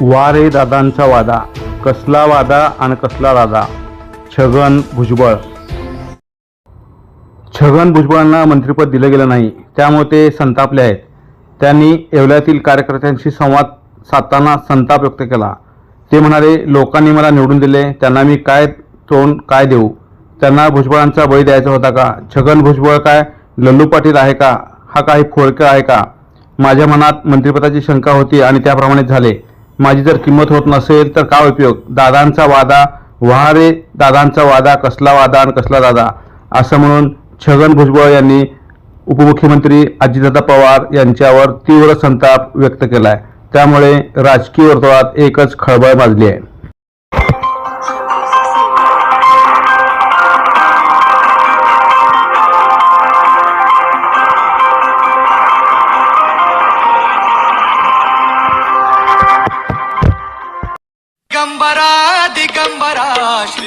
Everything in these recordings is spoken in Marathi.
वा रे दादांचा वादा कसला वादा आणि कसला दादा? छगन भुजबळ. छगन भुजबळांना मंत्रिपद दिलं गेलं नाही त्यामुळे ते संतापले आहेत. त्यांनी येवल्यातील कार्यकर्त्यांशी संवाद साधताना संताप व्यक्त केला. ते म्हणाले लोकांनी मला निवडून दिले त्यांना मी काय तोंड काय देऊ? त्यांना भुजबळांचा बळी द्यायचा होता का? छगन भुजबळ काय लल्लू पाटील आहे का? हा काही खोडकर आहे का? माझ्या मनात मंत्रिपदाची शंका होती आणि त्याप्रमाणेच झाले. माझी जर किंमत होत नसेल तर काय उपयोग? दादांचा वादा व्हा रे दादांचा वादा कसला वादा आणि कसला दादा? असं म्हणून छगन भुजबळ यांनी उपमुख्यमंत्री अजितदादा पवार यांच्यावर तीव्र संताप व्यक्त केला आहे त्यामुळे राजकीय वर्तुळात एकच खळबळ माजली आहे.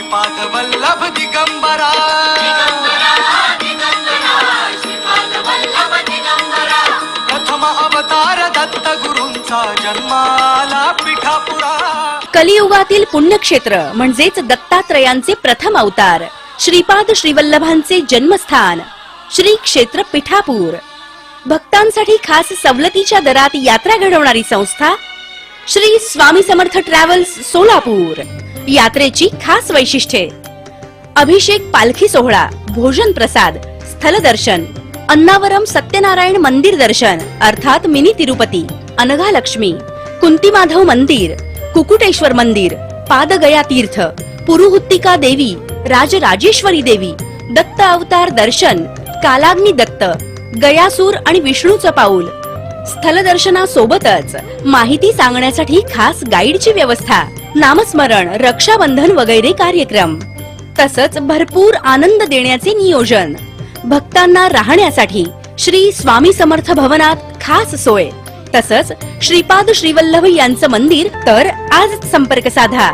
श्रीपाद वल्लभ दिगंबरा। प्रथम अवतार दत्त गुरूंचा जन्माला पिठापुरा। कलियुगातील पुण्यक्षेत्र म्हणजेच दत्तात्रयांचे प्रथम अवतार श्रीपाद श्रीवल्लभांचे जन्मस्थान श्री क्षेत्र पिठापूर. भक्तांसाठी खास सवलतीच्या दरात यात्रा घडवणारी संस्था श्री स्वामी समर्थ ट्रॅव्हल्स सोलापूर. यात्रेची खास वैशिष्ट्ये. अभिषेक पालखी सोहळा भोजन प्रसाद स्थलदर्शन अन्नावरम सत्यनारायण मंदिर दर्शन अर्थात मिनी तिरुपती अनघा लक्ष्मी कुंती माधव मंदिर कुकुटेश्वर मंदिर पादगया तीर्थ पुरुहुत्तिका देवी राजराजेश्वरी देवी दत्त अवतार दर्शन कालाग्नी दत्त गयासूर आणि विष्णूचं पाऊल. स्थलदर्शनासोबतच माहिती सांगण्यासाठी खास गाईडची व्यवस्था. नामस्मरण रक्षाबंधन वगैरे कार्यक्रम. तसंच भरपूर आनंद देण्याचे नियोजन. भक्तांना राहण्यासाठी श्री स्वामी समर्थ भवनात खास सोय. तसंच श्रीपाद श्रीवल्लभ यांचं मंदिर तर आज संपर्क साधा.